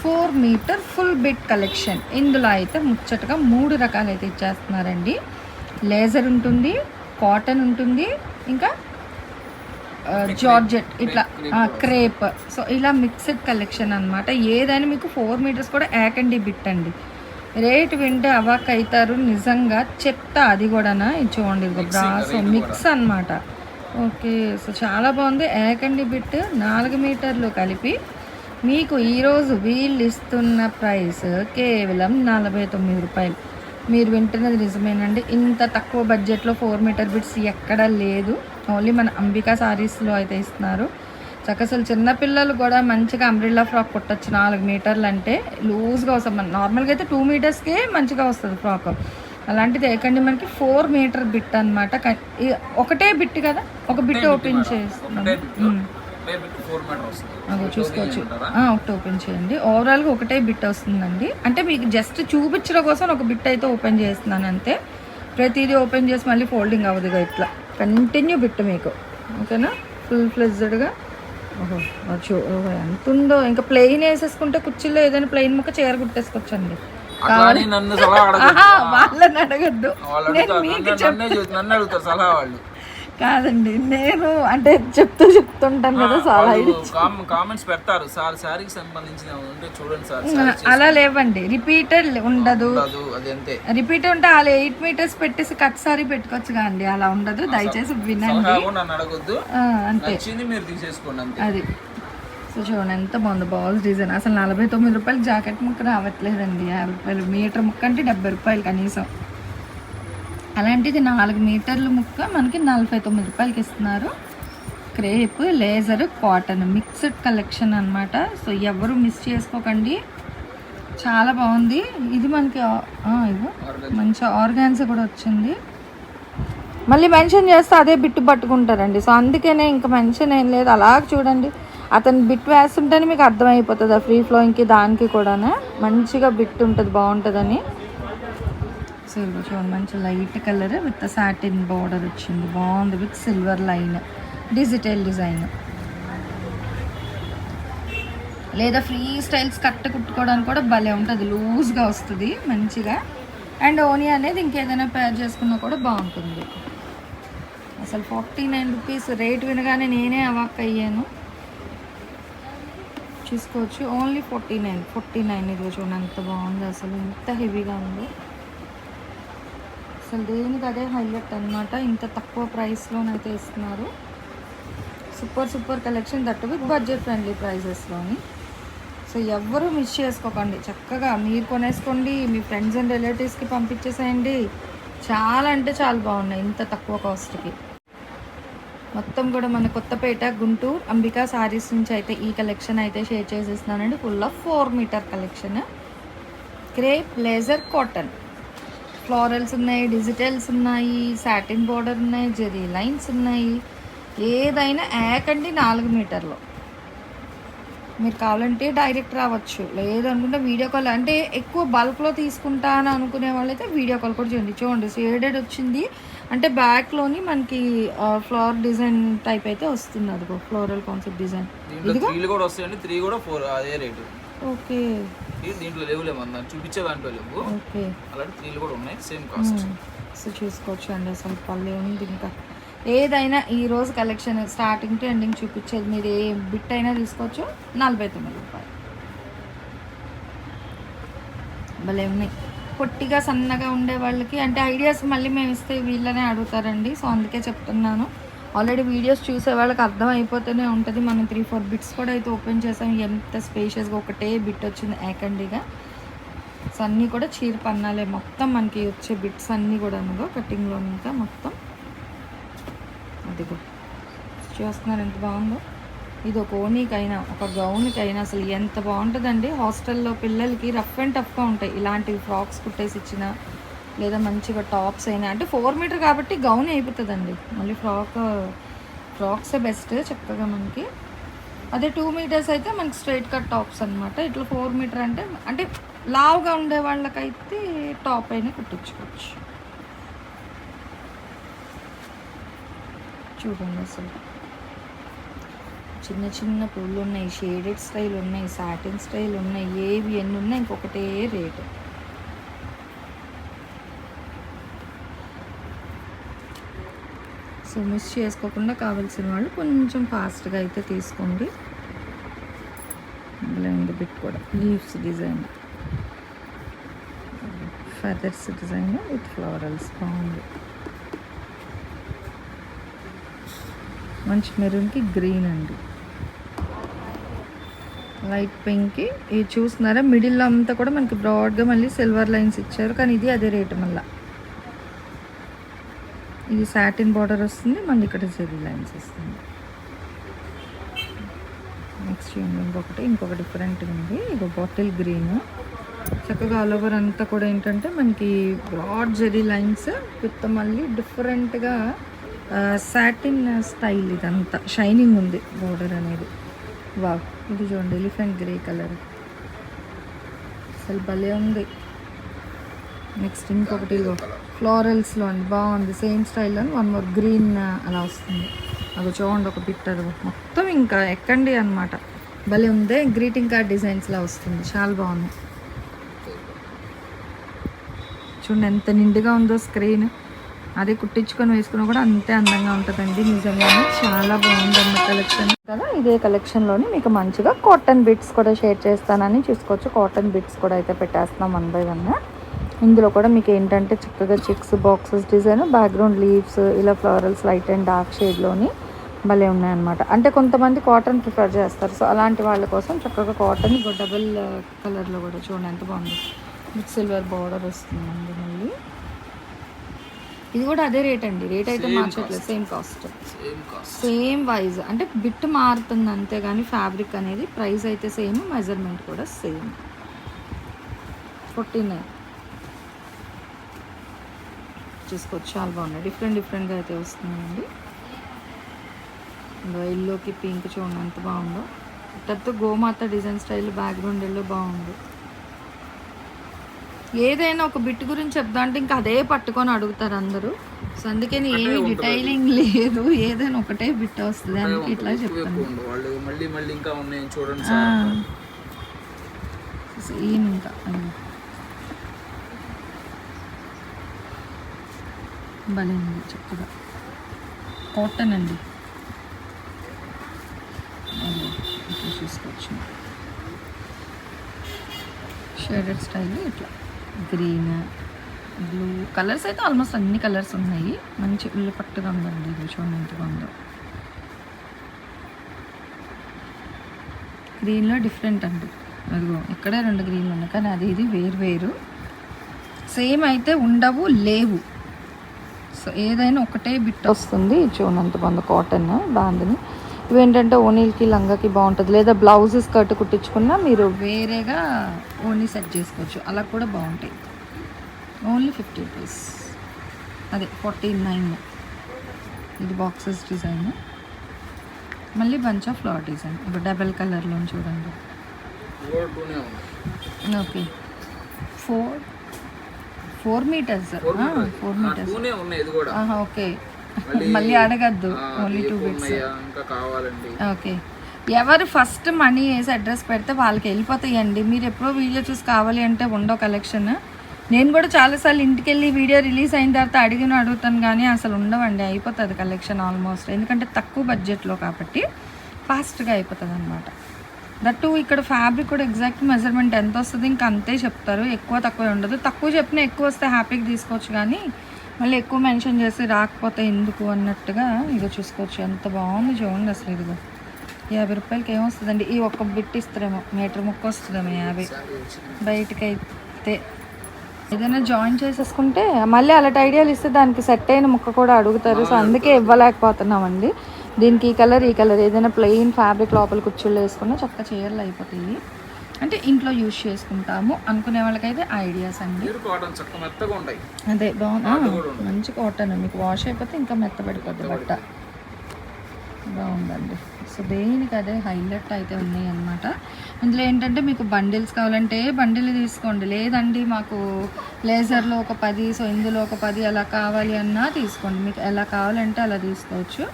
four metre full bit collection. ఇందులో అయితే ముచ్చటగా మూడు రకాలు అయితే ఇచ్చేస్తున్నారండి. లేజర్ ఉంటుంది కాటన్ ఉంటుంది ఇంకా జార్జెట్ ఇట్లా క్రేప్ సో ఇలా మిక్స్డ్ కలెక్షన్ అన్నమాట. ఏదైనా మీకు ఫోర్ మీటర్స్ కూడా యాకండి బిట్ అండి. రేట్ వింటే అవాక్ అవుతారు నిజంగా చెప్తా అది కూడానా? ఇది చూడండి బ్రాసో మిక్స్ అన్నమాట. ఓకే సో చాలా బాగుంది. ఏకండి బిట్ నాలుగు మీటర్లు కలిపి మీకు ఈరోజు వీళ్ళు ఇస్తున్న ప్రైస్ కేవలం నలభై తొమ్మిది రూపాయలు. మీరు వింటున్నది నిజమేనండి. ఇంత తక్కువ బడ్జెట్లో ఫోర్ మీటర్ బిట్స్ ఎక్కడా లేదు. ఓన్లీ మన అంబికా సారీస్లో అయితే ఇస్తున్నారు. చక్క అసలు చిన్నపిల్లలు కూడా మంచిగా అంబ్రిల్లా ఫ్రాక్ కుట్టచ్చు నాలుగు మీటర్లు అంటే లూజ్గా వస్తుంది. మన నార్మల్గా అయితే టూ మీటర్స్కే మంచిగా వస్తుంది ఫ్రాక్. అలాంటిది ఏకండి మనకి ఫోర్ మీటర్ బిట్ అనమాట ఒకటే బిట్ కదా? ఒక బిట్ ఓపెన్ చేస్తున్నాం. చూసుకోవచ్చు. ఒకటి ఓపెన్ చేయండి. ఓవరాల్గా ఒకటే బిట్ వస్తుందండి. అంటే మీకు జస్ట్ చూపించడం కోసం ఒక బిట్ అయితే ఓపెన్ చేస్తున్నాను అంతే. ప్రతిదీ ఓపెన్ చేసి మళ్ళీ ఫోల్డింగ్ అవ్వదు ఇక ఇట్లా. కంటిన్యూ బిట్ మీకు. ఓకేనా ఫుల్ ఫ్లెజ్డ్గా ఓహో ఎంత ఉందో. ఇంకా ప్లెయిన్ వేసేసుకుంటే కుర్చీలో ఏదైనా ప్లెయిన్ ముక్క చీర కుట్టేసుకోవచ్చండి. వాళ్ళని అడగద్దు. నేను మీకు నన్ను అడుగుతారు సలహా వాళ్ళు. కాదండి నేను అంటే చెప్తూ చెప్తుంటాను కదా కామ్- కామెంట్స్ పెడతారు. సార్ సంబంధించిన ఉంటే చూడండి సార్ అలా లేవండి రిపీటెడ్ ఉండదు. రిపీట్ ఉంటే అలా ఎయిట్ మీటర్స్ పెట్టేసి కట్ సారీ పెట్టుకోవచ్చు అండి అలా ఉండదు దయచేసి వినండి. అడగొద్దు. అంతే. మీరు తీసేసుకోండి అది. సో చూడండి ఎంత బాగుంది బాల్స్ డిజైన్ అసలు నలభై తొమ్మిది రూపాయలు జాకెట్ ముక్క రావట్లేదండి యాభై రూపాయలు మీటర్ ముక్క అంటే డెబ్బై రూపాయలు కనీసం. అలాంటిది నాలుగు మీటర్ల ముక్క మనకి నలభై తొమ్మిది రూపాయలకి ఇస్తున్నారు. Crepe laser cotton mixed collection అన్నమాట. సో ఎవరు మిస్ చేసుకోకండి. చాలా బాగుంది. ఇది మనకి ఆ- ఇగో మంచి ఆర్గాన్స్ కూడా వచ్చింది. మళ్ళీ మెన్షన్ చేస్తే అదే బిట్టు పట్టుకుంటారండి. సో అందుకనే ఇంకా మెన్షన్ ఏం లేదు. అలా చూడండి. అతను బిట్ వేస్తుంటేనే మీకు అర్థమైపోతుంది. ఆ ఫ్రీ ఫ్లోయింగ్కి దానికి కూడా మంచిగా బిట్ ఉంటుంది బాగుంటుందని. సిల్వర్ చూడండి మంచి light colour with satin border వచ్చింది. బాగుంది with silver line digital design లేదా ఫ్రీ స్టైల్స్ కట్ట కుట్టుకోవడానికి కూడా భలే ఉంటుంది. లూజ్గా వస్తుంది మంచిగా. అండ్ ఓనీ అనేది ఇంకేదైనా పేర్ చేసుకున్నా కూడా బాగుంటుంది. అసలు ఫార్టీ నైన్ రూపీస్ రేట్ వినగానే నేనే అవాక్ అయ్యాను. చూసుకోవచ్చు. Only forty nine forty nine ఇది చూడండి అంత బాగుంది అసలు. ఎంత హెవీగా ఉంది. అసలు దేనికి అదే హైలైట్ అనమాట ఇంత తక్కువ ప్రైస్లోనైతే ఇస్తున్నారు. Super super collection that with budget friendly ప్రైజెస్లోని so ఎవ్వరూ మిస్ చేసుకోకండి. చక్కగా మీరు కొనేసుకోండి మీ ఫ్రెండ్స్ అండ్ రిలేటివ్స్కి పంపించేసేయండి. చాలా అంటే చాలా బాగున్నాయి ఇంత తక్కువ కాస్ట్కి మొత్తం కూడా మన కొత్తపేట గుంటూరు అంబికా సారీస్ నుంచి అయితే ఈ కలెక్షన్ అయితే share చేసేస్తున్నానండి. Full of four metre collection crepe laser cotton florals ఉన్నాయి డిజిటల్స్ ఉన్నాయి సాటిన్ బోర్డర్ ఉన్నాయి జెరీ లైన్స్ ఉన్నాయి. ఏదైనా యాకండి నాలుగు మీటర్లు. మీరు కావాలంటే డైరెక్ట్ రావచ్చు. లేదు అనుకుంటే వీడియో కాల్ అంటే ఎక్కువ బల్క్లో తీసుకుంటా అని అనుకునే వాళ్ళైతే వీడియో కాల్ కూడా చేయండి. చూడండి షేడెడ్ వచ్చింది. అంటే బ్యాక్లోని మనకి ఫ్లవర్ డిజైన్ టైప్ అయితే వస్తుంది అదిగో ఫ్లోరల్ కాన్సెప్ట్ డిజైన్. దీంట్లో త్రీలు కూడా వస్తాయండి. త్రీ కూడా ఫోర్ అదే రేటు. ఓకే. దీంట్లో లేవులేమన్నా చూపించే దాంట్లో లేవు. ఓకే. అలాంటి త్రీలు కూడా ఉన్నాయి సేమ్ కాస్ట్. సో చూసుకోవచ్చు అండి అసలు పల్లె ఉంది ఇంకా. ఏదైనా ఈ రోజు కలెక్షన్ స్టార్టింగ్ టు ఎండింగ్ చూపించేది మీరు ఏ బిట్ అయినా తీసుకోవచ్చు నలభై తొమ్మిది రూపాయలు. భలే ఉన్నాయి. పొట్టిగా సన్నగా ఉండే వాళ్ళకి అంటే ఐడియాస్ మళ్ళీ మేము ఇస్తే వీళ్ళనే అడుగుతారండి. సో అందుకే చెప్తున్నాను. ఆల్రెడీ వీడియోస్ చూసే వాళ్ళకి అర్థం అయిపోతూనే ఉంటుంది. మనం త్రీ ఫోర్ బిట్స్ కూడా అయితే ఓపెన్ చేసాం. ఎంత స్పేషియస్గా ఒకటే బిట్ వచ్చింది. ఏకండిగా. సో అన్నీ కూడా చీర పన్నాలే. మొత్తం మనకి వచ్చే బిట్స్ అన్నీ కూడా కటింగ్లో ఇంకా మొత్తం అదిగో. చూస్తున్నారు ఎంత బాగుందో? ఇది ఒక ఓనీకైనా ఒక గౌన్కైనా అసలు ఎంత బాగుంటుందండి. హాస్టల్లో పిల్లలకి రఫ్ అండ్ టఫ్గా ఉంటాయి. ఇలాంటివి ఫ్రాక్స్ కుట్టేసి ఇచ్చిన లేదా మంచిగా టాప్స్ అయినా. అంటే ఫోర్ మీటర్ కాబట్టి గౌన్ అయిపోతుందండి. మళ్ళీ ఫ్రాక్ ఫ్రాక్సే బెస్ట్ చక్కగా మనకి. అదే టూ మీటర్స్ అయితే మనకి స్ట్రైట్ కట్ టాప్స్ అనమాట ఇట్లా ఫోర్ మీటర్ అంటే అంటే లావుగా ఉండే వాళ్ళకైతే టాప్ అయినా కుట్టించుకోవచ్చు. చూడండి అసలు. చిన్న చిన్న పూలు ఉన్నాయి షేడెడ్ స్టైల్ ఉన్నాయి సాటిన్ స్టైల్ ఉన్నాయి ఏవి ఎన్ని ఉన్నాయి ఇంకొకటే రేటు. సో మిస్ చేసుకోకుండా కావాల్సిన వాళ్ళు కొంచెం ఫాస్ట్గా అయితే తీసుకోండి. అందులో బిట్ కూడా leaves design feathers design with florals బాగుంది మంచి మెరూన్కి గ్రీన్ అండి. లైట్ పింక్కి ఇది చూస్తున్నారా? మిడిల్ అంతా కూడా మనకి బ్రాడ్గా మళ్ళీ సిల్వర్ లైన్స్ ఇచ్చారు కానీ ఇది అదే రేటు మళ్ళీ. ఇది సాటిన్ బార్డర్ వస్తుంది మళ్ళీ ఇక్కడ జెరీ లైన్స్ వస్తుంది. నెక్స్ట్ చూడండి ఇంకొకటి ఇంకొక డిఫరెంట్ ఉంది. ఇది బాటిల్ గ్రీన్ చక్కగా ఆల్ ఓవర్ అంతా కూడా ఏంటంటే మనకి బ్రాడ్ జెరీ లైన్స్ విత్ మళ్ళీ డిఫరెంట్గా సాటిన్ స్టైల్ ఇదంతా. షైనింగ్ ఉంది బార్డర్ అనేది. వా ఇది చూడండి ఎలిఫెంట్ గ్రే కలర్ అసలు భలే ఉంది. నెక్స్ట్ ఇంకొకటి ఇదిగో. ఫ్లోరల్స్లో అండి. బాగుంది. సేమ్ స్టైల్లో వన్ మోర్ గ్రీన్ అలా వస్తుంది. అది చూడండి ఒక పిక్చర్ మొత్తం ఇంకా ఎక్కండి అనమాట భలే ఉందే. గ్రీటింగ్ కార్డ్ డిజైన్స్లా వస్తుంది. చాలా బాగుంది. చూడండి ఎంత నిండుగా ఉందో స్క్రీన్ అదే కుట్టించుకొని వేసుకున్నా కూడా అంతే అందంగా ఉంటుందండి నిజంగానే. చాలా బాగుందన్న కలెక్షన్ కదా ఇదే కలెక్షన్లోని మీకు మంచిగా కాటన్ బిట్స్ కూడా షేర్ చేస్తానని చూసుకోవచ్చు. కాటన్ బిట్స్ కూడా అయితే పెట్టేస్తున్నాం వన్ బై వన్ ఇందులో కూడా మీకు ఏంటంటే చక్కగా checks boxes design background leaves ఇలా ఫ్లవరల్స్ లైట్ అండ్ డార్క్ షేడ్లోని భలే ఉన్నాయన్నమాట. అంటే కొంతమంది కాటన్ ప్రిఫర్ చేస్తారు. సో అలాంటి వాళ్ళ కోసం చక్కగా కాటన్ డబుల్ కలర్లో కూడా చూడండి ఎంత బాగుంది. విత్ సిల్వర్ బార్డర్ వస్తుందండి మళ్ళీ. ఇది కూడా అదే రేట్ అండి. రేట్ అయితే మార్చట్లేదు. సేమ్ కాస్ట్ సేమ్ వైజ్ అంటే బిట్ మారుతుంది అంతేగాని ఫ్యాబ్రిక్ అనేది ప్రైస్ అయితే సేమ్ మెజర్మెంట్ కూడా సేమ్ ఫోర్టీ నైన్ చూసుకోవచ్చు. చాలా బాగున్నాయి. డిఫరెంట్ డిఫరెంట్గా అయితే వస్తున్నాయండి. ఎల్లోకి పింక్ చూడండి ఎంత బాగుందో. ఇట్టతో గోమాత డిజైన్ స్టైల్ బ్యాక్గ్రౌండ్ ఎల్లో బాగుంది. ఏదైనా ఒక బిట్ గురించి చెప్తా అంటే ఇంకా అదే పట్టుకొని అడుగుతారు అందరూ. సో అందుకని ఏమి డిటైలింగ్ లేదు. ఏదైనా ఒకటే బిట్ వస్తుంది. అందుకే ఇట్లా చెప్తాను ఎక్కువ ఉండు వాళ్ళు మళ్ళీ మళ్ళీ ఇంకా ఉన్నాయి చూడండి ఇంకా అది. భలే ఉంది చక్కగా. కాటన్ అండి. ఇట్లా చూసుకోవచ్చు. షేడెడ్ స్టైల్ ఇట్లా. Green blue. కలర్స్ అయితే ఆల్మోస్ట్ అన్ని కలర్స్ ఉన్నాయి. మంచి ఉల్లి పట్టుగా ఉందండి ఇది చూడండి ఎంత బాగుందో గ్రీన్లో డిఫరెంట్ అండి. అదిగో ఇక్కడే రెండు గ్రీన్లు ఉన్నాయి. కానీ అది ఇది వేరు వేరు. సేమ్ అయితే ఉండవు లేవు. సో ఏదైనా ఒకటే బిట్ వస్తుంది. చూడంత బాగుంది కాటన్ బాగుంది ఇవేంటంటే ఓనీలకి లంగాకి బాగుంటుంది. లేదా బ్లౌజ్ స్కర్ట్ కుట్టించుకున్నా మీరు వేరేగా ఓనీ సెట్ చేసుకోవచ్చు. అలా కూడా బాగుంటాయి. ఓన్లీ ఫిఫ్టీ రూపీస్ అదే ఫార్టీ నైన్ ఇది బాక్సెస్ డిజైన్ మళ్ళీ బంచ్ ఆఫ్ ఫ్లవర్ డిజైన్ ఇప్పుడు డబల్ కలర్లో చూడండి. Okay four four metres four metres okay. మళ్ళీ- అడగద్దు. Only two bits okay. ఎవరు ఫస్ట్ మనీ వేసి అడ్రస్ పెడితే వాళ్ళకి వెళ్ళిపోతాయండి. మీరు ఎప్పుడో వీడియో చూసి కావాలి అంటే ఉండవు కలెక్షన్ నేను కూడా చాలాసార్లు ఇంటికి వెళ్ళి వీడియో రిలీజ్ అయిన తర్వాత అడిగిన అడుగుతాను కానీ అసలు ఉండవండి. అయిపోతుంది కలెక్షన్ ఆల్మోస్ట్ ఎందుకంటే తక్కువ బడ్జెట్లో కాబట్టి ఫాస్ట్గా అయిపోతుంది అనమాట దట్టు ఇక్కడ ఫ్యాబ్రిక్ కూడా ఎగ్జాక్ట్ మెజర్మెంట్ ఎంత వస్తుంది ఇంకా అంతే చెప్తారు. ఎక్కువ తక్కువ ఉండదు. తక్కువ చెప్పినా ఎక్కువ వస్తే హ్యాపీగా తీసుకోవచ్చు కానీ మళ్ళీ ఎక్కువ మెన్షన్ చేసి రాకపోతే ఎందుకు అన్నట్టుగా ఇక చూసుకోవచ్చు. ఎంత బాగుంది చూడండి అసలు ఇదిగో. యాభై రూపాయలకి ఏమొస్తుందండి ఈ ఒక్క బిట్ ఇస్తారేమో. మీటర్ ముక్క వస్తుందేమో యాభై. బయటకైతే ఏదైనా జాయిన్ చేసేసుకుంటే మళ్ళీ అలాంటి ఐడియాలు ఇస్తే దానికి సెట్ అయిన ముక్క కూడా అడుగుతారు. సో అందుకే ఇవ్వలేకపోతున్నామండి. దీనికి ఈ కలర్ ఈ కలర్ ఏదైనా ప్లెయిన్ ఫ్యాబ్రిక్ లోపల కుర్చీలు వేసుకున్నా చక్కగా చీరలు అయిపోతాయి. అంటే ఇంట్లో యూజ్ చేసుకుంటాము. అనుకునే వాళ్ళకైతే ఐడియాస్ అండి. చక్క అదే బాగుంది ఆ, మంచి కాటన్ మీకు వాష్ అయిపోతే ఇంకా మెత్తబడిపోద్ది బట్ట. బాగుందండి. సో దేనికి అదే హైలైట్ అయితే ఉన్నాయి అన్నమాట ఇందులో ఏంటంటే మీకు బండిల్స్ కావాలంటే బండిల్ తీసుకోండి. లేదండి మాకు లేజర్లో ఒక పది సో ఇందులో ఒక పది అలా కావాలి అన్నా తీసుకోండి. మీకు ఎలా కావాలంటే అలా తీసుకోవచ్చు.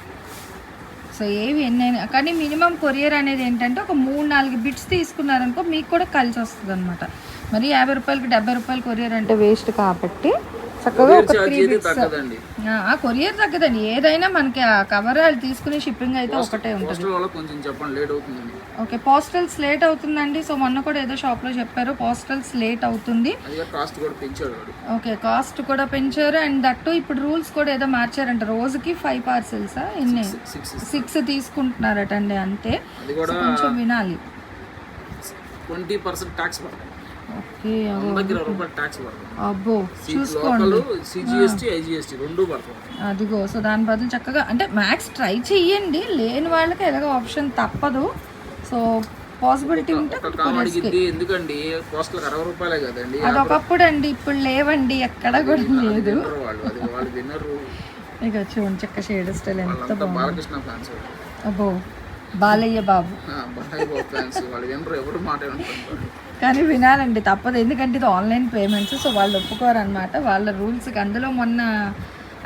సో ఏవి ఎన్నైనా కానీ మినిమం కొరియర్ అనేది ఏంటంటే ఒక మూడు నాలుగు బిట్స్ తీసుకున్నారనుకో మీకు కూడా కలిసి వస్తుంది అనమాట మరి యాభై రూపాయలకి డెబ్బై రూపాయలు కొరియర్ అంటే వేస్ట్ కాబట్టి చక్కగా ఒక త్రీ ఆ కొరియర్ తగ్గదండి. ఏదైనా మనకి ఆ కవర్ వాళ్ళు తీసుకునే షిప్పింగ్ అయితే ఒకటే ఉంటుంది. ఓకే పోస్టల్స్ లేట్ అవుతుందండి. సో మొన్న కూడా ఏదో షాప్లో చెప్పారు పోస్టల్స్ లేట్ అవుతుంది. అది ఓకే కాస్ట్ కూడా పెంచారు. అండ్ దట్టు ఇప్పుడు రూల్స్ కూడా ఏదో మార్చారంట. రోజుకి ఫైవ్ పార్సెల్సా ఎన్ని? సిక్స్ తీసుకుంటున్నారటండి అంతే. అది కొంచెం వినాలి. ట్వంటీ పర్సెంట్ ట్యాక్స్ పడుతుంది. ఓకే అబ్బో. పడుతుంది. అదిగో సో దాని బదులు చక్కగా అంటే మ్యాక్స్ ట్రై చెయ్యండి. లేని వాళ్ళకి ఎలాగో ఆప్షన్ తప్పదు. సో పాసిబిలిటీ ఉంటే ఎందుకండి? పోస్టల్ అరవై రూపాయలే కదండి. అది ఒకప్పుడు అండి ఇప్పుడు లేవండి ఎక్కడ కూడా లేదు. ఇక చూడండి చెక్క షేడ్ స్టైల్ ఎంత ఫ్యాన్స్ అబ్బో బాలయ్య బాబు. బాయ్ బాబు ఫ్యాన్స్ వాళ్ళు వినరు ఎవరు మాట కానీ వినాలండి తప్పదు. ఎందుకంటే ఇది ఆన్లైన్ పేమెంట్స్ సో వాళ్ళు ఒప్పుకోరు అనమాట వాళ్ళ రూల్స్కి అందులో మొన్న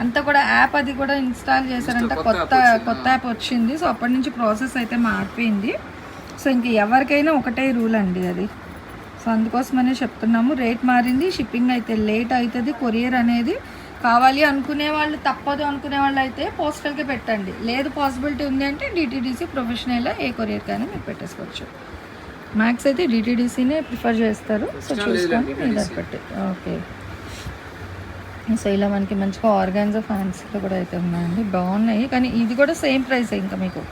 అంతా కూడా యాప్ అది కూడా ఇన్స్టాల్ చేశారంట. కొత్త కొత్త యాప్ వచ్చింది. సో అప్పటి నుంచి ప్రాసెస్ అయితే మారిపోయింది. సో ఇంక ఎవరికైనా ఒకటే రూల్ అండి అది. సో అందుకోసమనే చెప్తున్నాము. రేట్ మారింది షిప్పింగ్ అయితే లేట్ అవుతుంది కొరియర్ అనేది కావాలి అనుకునే వాళ్ళు తప్పదు అనుకునే వాళ్ళు అయితే పోస్టల్కే పెట్టండి. లేదు పాసిబిలిటీ ఉంది అంటే డిటీడీసీ ప్రొఫెషనల్ ఏ కొరియర్ కానీ మీరు పెట్టేసుకోవచ్చు. మ్యాక్స్ అయితే డిటీడీసీనే ప్రిఫర్ చేస్తారు. సో చూసుకొని దాన్ని బట్టి ఓకే సో ఇలా మనకి మంచిగా ఆర్గాన్జా ఫ్యాన్సీలో కూడా అయితే ఉన్నాయండి. బాగున్నాయి. కానీ ఇది కూడా సేమ్ ప్రైస్ ఇంకా మీకు.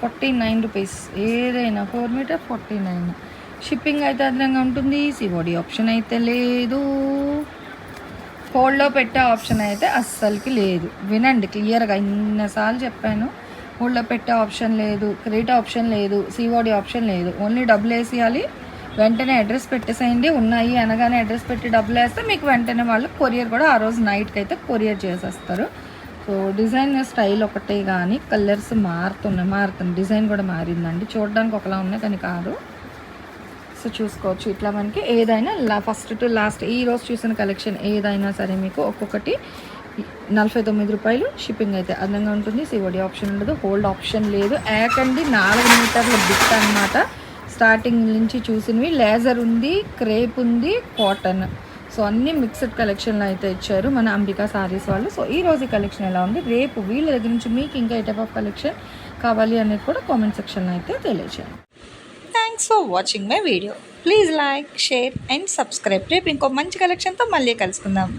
Forty nine rupees. ఏదైనా four metre forty nine. Shipping అయితే అదనంగా ఉంటుంది. సిఓడి ఆప్షన్ అయితే లేదు. హోల్డ్లో పెట్టే ఆప్షన్ అయితే అస్సలకి లేదు. వినండి క్లియర్గా ఇన్నసార్లు చెప్పాను. హోల్డ్లో పెట్టే ఆప్షన్ లేదు క్రెడిట్ ఆప్షన్ లేదు సిఓడి ఆప్షన్ లేదు. ఓన్లీ డబ్బులు వేసేయాలి. వెంటనే అడ్రస్ పెట్టేసేయండి. ఉన్నాయి అనగానే అడ్రస్ పెట్టి డబ్బులు వేస్తే మీకు వెంటనే వాళ్ళు కొరియర్ కూడా ఆ రోజు నైట్కి అయితే కొరియర్ చేసేస్తారు. సో డిజైన్ స్టైల్ ఒకటే కానీ కలర్స్ మారుతున్నాయి మారుతుంది డిజైన్ కూడా మారిందండి. చూడడానికి ఒకలా ఉన్నాయి కానీ కాదు. సో చూసుకోవచ్చు. ఇట్లా మనకి ఏదైనా ఫస్ట్ టు లాస్ట్ ఈ రోజు చూసిన కలెక్షన్ ఏదైనా సరే మీకు ఒక్కొక్కటి నలభై తొమ్మిది రూపాయలు షిప్పింగ్ అయితే అదనంగా ఉంటుంది. సివడి ఆప్షన్ ఉండదు. హోల్డ్ ఆప్షన్ లేదు. యాకండి నాలుగు మీటర్ల బిట్ అన్నమాట. స్టార్టింగ్ నుంచి చూసినవి. లేజర్ ఉంది క్రేప్ ఉంది కాటన్ సో అన్ని మిక్స్డ్ కలెక్షన్లో అయితే ఇచ్చారు మన అంబికా సారీస్ వాళ్ళు. సో ఈ రోజు కలెక్షన్ ఎలా ఉంది? రేపు వీళ్ళ దగ్గర నుంచి మీకు ఇంకా ఏ టైప్ ఆఫ్ కలెక్షన్ కావాలి అనేది కూడా కామెంట్ సెక్షన్లో అయితే తెలియజేయండి thanks for watching my video please like share and subscribe రేపు ఇంకో మంచి కలెక్షన్తో మళ్ళీ కలుసుకుందాం.